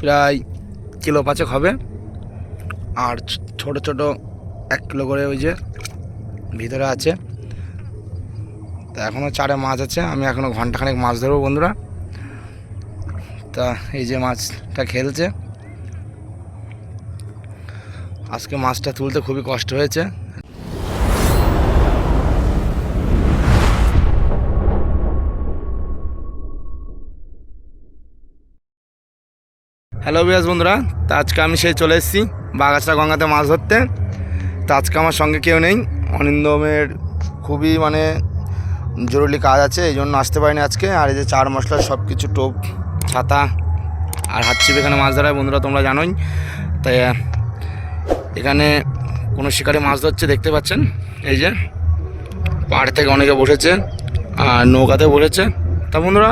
প্রায় কিলো পাঁচেক হবে। আর ছোট ছোট এক কিলো করে ওই যে ভিতরে আছে। তা এখনও চারে মাছ আছে, আমি এখনও ঘন্টাখানেক মাছ ধরবো বন্ধুরা। তা এই যে মাছটা খেলছে। আজকে মাছটা তুলতে খুবই কষ্ট হয়েছে। হ্যালো বিয়াস বন্ধুরা। তা আজকে আমি সেই চলে এসেছি বাগাছড়া গঙ্গাতে মাছ ধরতে। তা আজকে আমার সঙ্গে কেউ নেই। অনিন্দমের খুবই মানে জরুরি কাজ আছে, এই জন্য আসতে পারিনি আজকে। আর এই যে চার মশলা সব কিছু টোপ, ছাতা আর হাত চিপে এখানে মাছ ধরায় বন্ধুরা, তোমরা জানোই। তাই এখানে কোনো শিকারে মাছ ধরছে, দেখতে পাচ্ছেন? এই যে পাহাড় থেকে অনেকে বসেছে, আর নৌকাতে বসেছে। তা বন্ধুরা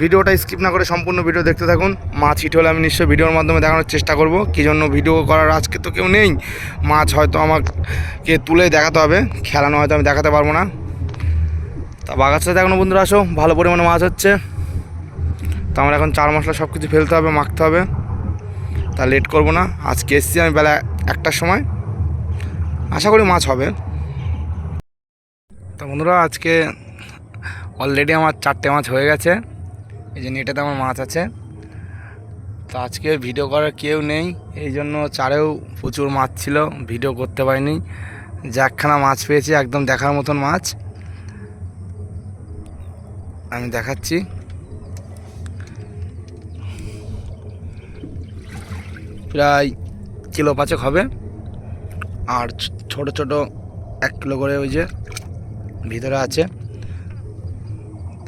ভিডিওটা স্কিপ না করে সম্পূর্ণ ভিডিও দেখতে থাকুন। মাছ হিট হলে আমি নিশ্চয়ই ভিডিওর মাধ্যমে দেখানোর চেষ্টা করব। কী জন্য ভিডিও করার আজকে তো কেউ নেই। মাছ হয়তো আমাকে তুলে দেখাতে হবে। খেলানো হয়তো আমি দেখাতে পারব না। তা বাগাছটা দেখানো বন্ধুরা আসো, ভালো পরিমাণে মাছ হচ্ছে। তো আমার এখন চার মশলা সব কিছু ফেলতে হবে, মাখতে হবে। তা লেট করব না। আজকে এসছি আমি বেলা একটার সময়। আশা করি মাছ হবে। তো বন্ধুরা, আজকে অলরেডি আমার চারটে মাছ হয়ে গেছে। এই যে নেটেতে আমার মাছ আছে। তো আজকে ভিডিও করার কেউ নেই। এই জন্য চারেও প্রচুর মাছ ছিল ভিডিও করতে পারিনি। যে একখানা মাছ পেয়েছি, একদম দেখার মতন মাছ। আমি দেখাচ্ছি। প্রায় কিলো পাঁচেক হবে। আর ছোট ছোট এক কিলো করে ওই যে ভিতরে আছে।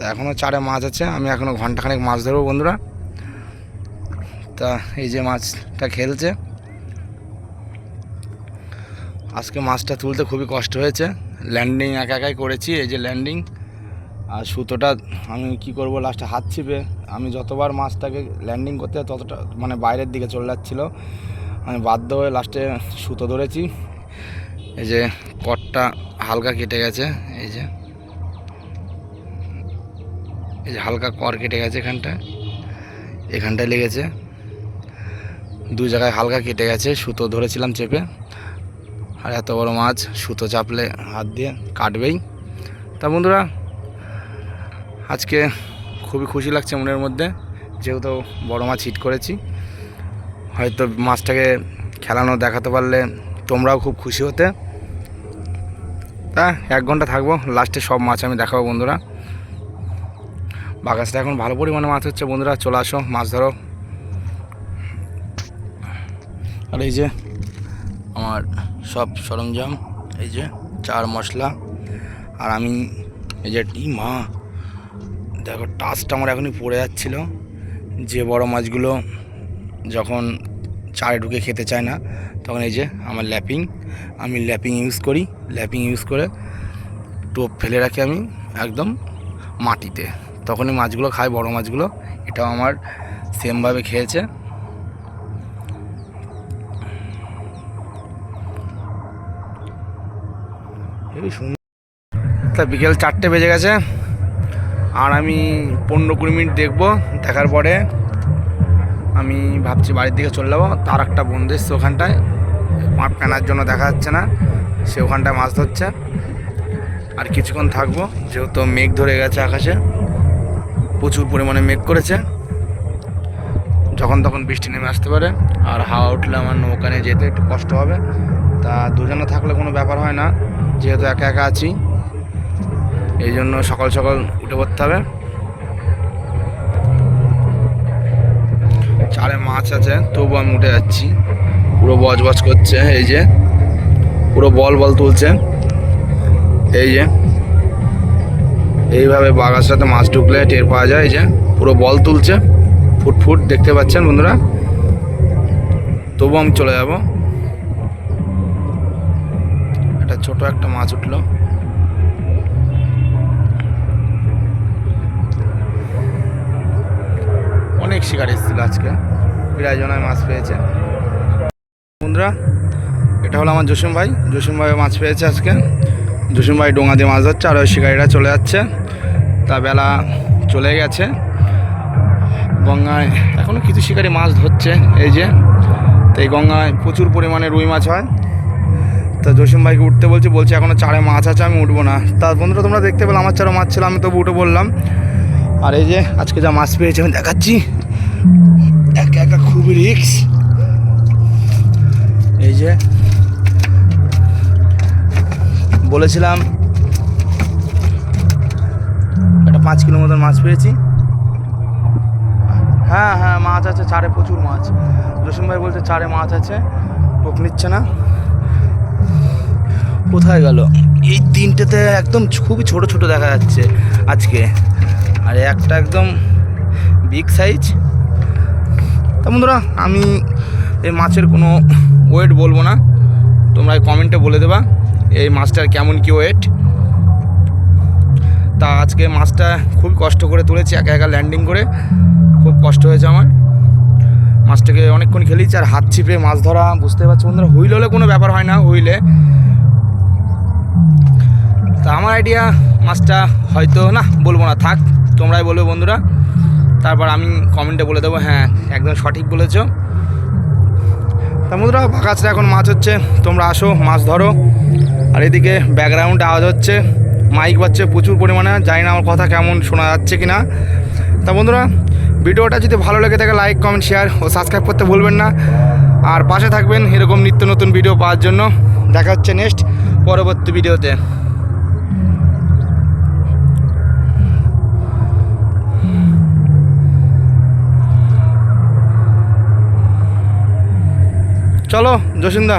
তা এখনও চারে মাছ আছে, আমি এখনও ঘন্টাখানেক মাছ ধরবো বন্ধুরা। তা এই যে মাছটা খেলছে। আজকে মাছটা তুলতে খুবই কষ্ট হয়েছে। ল্যান্ডিং একা একাই করেছি, এই যে ল্যান্ডিং আর সুতোটা আমি কি করব লাস্টে হাত ছিপে আমি যতবার মাছটাকে ল্যান্ডিং করতে ততটা মানে বাইরের দিকে চলে যাচ্ছিল। আমি বাধ্য হয়ে লাস্টে সুতো ধরেছি। এই যে কটটা হালকা কেটে গেছে, এই যে। এই যে হালকা কর কেটে গেছে এখানটায় এখানটায় লেগেছে। দু জায়গায় হালকা কেটে গেছে, সুতো ধরেছিলাম চেপে। আর এত বড় মাছ, সুতো চাপলে হাত দিয়ে কাটবেই। তা বন্ধুরা, আজকে খুবই খুশি লাগছে মনের মধ্যে। যেহেতু বড় মাছ হিট করেছি, হয়তো মাছটাকে খেলানো দেখাতে পারলে তোমরাও খুব খুশি হতে। তা এক ঘণ্টা থাকব লাস্টে সব মাছ আমি দেখাবো বন্ধুরা। বাগাসটা এখন ভালো পরিমাণে মাছ হচ্ছে। বন্ধুরা, চলে আসো, মাছ ধরো। আর এই যে আমার সব সরঞ্জাম, এই যে চার মশলা আর আমি এই যে ই মা। দেখো, টাচটা আমার এখনই পড়ে যাচ্ছিল। যে বড় মাছগুলো যখন চারে ঢুকে খেতে চায় না, তখন এই যে আমার ল্যাপিং। আমি ল্যাপিং ইউজ করি, ল্যাপিং ইউজ করে টোপ ফেলে রাখি আমি একদম মাটিতে। তখনই মাছগুলো খায়, বড় মাছগুলো। এটাও আমার সেমভাবে খেয়েছে। তা বিকেল চারটে বেজে গেছে। আর আমি পনেরো কুড়ি মিনিট দেখব, দেখার পরে আমি ভাবছি বাড়ির দিকে চলে যাব। তার একটা বন্ধু এসছে ওখানটায়, মাঠ কেনার জন্য দেখা যাচ্ছে না, সে ওখানটায় মাছ ধরছে। আর কিছুক্ষণ থাকব, যেহেতু মেঘ ধরে গেছে আকাশে। প্রচুর পরিমাণে মেঘ করেছে। যখন তখন বৃষ্টি নেমে আসতে পারে। আর হাওয়া উঠলে আমার নৌকা নিয়ে যেতে একটু কষ্ট হবে। তা দুজনে থাকলে কোনো ব্যাপার হয় না। যেহেতু একা একা আছি, এই জন্য সকাল সকাল উঠে পড়তে হবে। চারে মাছ আছে, তবু আমি উঠে যাচ্ছি। পুরো বজ বজ করছে, এই যে। পুরো বল বল তুলছে। এই যে। এইভাবে বাগার সাথে মাছ ঢুকলে টের পাওয়া যায় যে, পুরো বল তুলছে, ফুট ফুট, দেখতে পাচ্ছেন বন্ধুরা? তবু আমি চলে যাব। একটা ছোট একটা মাছ উঠল। অনেক শিকার এসেছিল আজকে। প্রায় জনায় মাছ পেয়েছে। বন্ধুরা, এটা হলো আমার জসিম ভাই। জসিম ভাই মাছ পেয়েছে আজকে। জসিম ভাই ডোঙা দিয়ে মাছ ধরছে, আর ওই শিকারিরা চলে যাচ্ছে। তা বেলা চলে গেছে। গঙ্গায় এখনও কিছু শিকারি মাছ ধরছে, এই যে। তো এই গঙ্গায় প্রচুর পরিমাণে রুই মাছ হয়। তা জসিম ভাইকে উঠতে বলছি, বলছে এখনও চারে মাছ আছে, আমি উঠবো না। তা বন্ধুরা, তোমরা দেখতে পেলে, আমার চারও মাছ ছিল, আমি তবু উঠে বললাম আর এই যে, আজকে যা মাছ পেয়েছি, আমি দেখাচ্ছি। একা একা খুবই রিক্স এই যে বলেছিলাম একটা পাঁচ কিলো মতন মাছ পেয়েছি। হ্যাঁ হ্যাঁ মাছ আছে, চারে প্রচুর মাছ। রসুন ভাই বলছে চারে মাছ আছে টোক নিচ্ছে না। কোথায় গেল? এই তিনটেতে একদম খুবই ছোট ছোট দেখা যাচ্ছে আজকে। আর একটা একদম বিগ সাইজ তা বন্ধুরা, আমি এই মাছের কোনো ওয়েট বলব না। তোমরা কমেন্টে বলে দেবা। এই মাছটার কেমন কি ওয়েট তা আজকে মাছটা খুব কষ্ট করে তুলেছি, একা একা ল্যান্ডিং করে। খুব কষ্ট হয়েছে আমার। মাছটাকে অনেকক্ষণ খেলেছি আর হাত ছিপে মাছ ধরা বুঝতে পারছ বন্ধুরা, হুইল হলে কোনো ব্যাপার হয় না, হুইলে। তা আমার আইডিয়া মাছটা হয়তো, না, বলব না, থাক, তোমরাই বলবে বন্ধুরা। তারপর আমি কমেন্টে বলে দেবো হ্যাঁ একদম সঠিক বলেছ। তা বন্ধুরা কাছটা এখন মাছ হচ্ছে, তোমরা আসো, মাছ ধরো। আর এদিকে ব্যাকগ্রাউন্ড আওয়াজ হচ্ছে মাইক বাজছে প্রচুর পরিমাণে, জানি না আমার কথা কেমন শোনা যাচ্ছে কি না তা বন্ধুরা, ভিডিওটা যদি ভালো লেগে থাকে লাইক কমেন্ট শেয়ার ও সাবস্ক্রাইব করতে ভুলবেন না। আর পাশে থাকবেন এরকম নিত্য নতুন ভিডিও পাওয়ার জন্য। দেখা হচ্ছে নেক্সট পরবর্তী ভিডিওতে চলো জসিন্দা